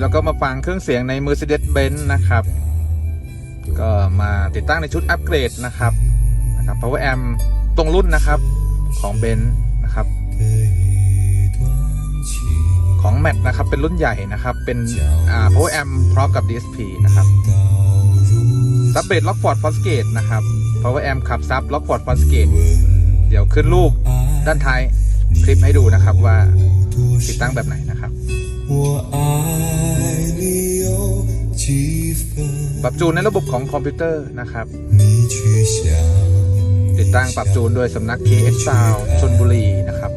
แล้วก็มาฟังเครื่องเสียงใน Mercedes-Benz นะครับ ก็มาติดตั้งในชุดอัปเกรดนะครับนะครับ Power Amp ตรงรุ่นนะครับของเบนซ์นะครับ ของแมทนะครับเป็นรุ่นใหญ่นะครับ เป็นอ่า Power Amp พร้อมกับ DSP นะครับซับเบดล็อกฟอร์ดฟอสเกตนะครับ Power Amp ขับซับล็อกฟอร์ดฟอสเกตเดี๋ยวขึ้นรูปด้านท้ายคลิปให้ดูนะครับว่าติดตั้งแบบไหนนะครับ ปรับจูนในระบบของคอมพิวเตอร์นะครับ ติดตั้งปรับจูนโดยสำนัก KS Sound ชนบุรีนะครับ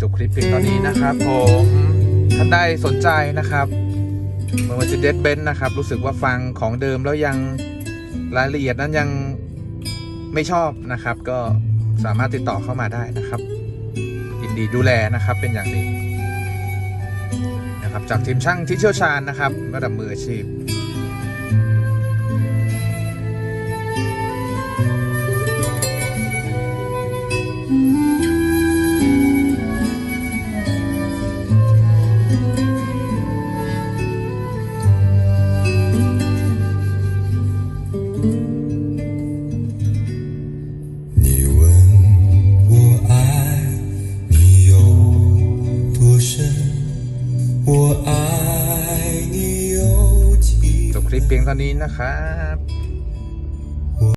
จบคลิปเพียงตอนนี้นะครับผมท่านใดสนใจนะครับเมื่อ Mercedes Benz นะครับ รู้สึกว่าฟังของเดิมแล้วยังรายละเอียดนั้นยังไม่ชอบนะครับก็ สามารถติดต่อเข้ามาได้นะครับยินดีดูแลนะครับเป็นอย่างดีนะครับจากทีมช่างที่เชี่ยวชาญนะครับ ระดับมืออาชีพ你 พียงเท่านี้นะครับ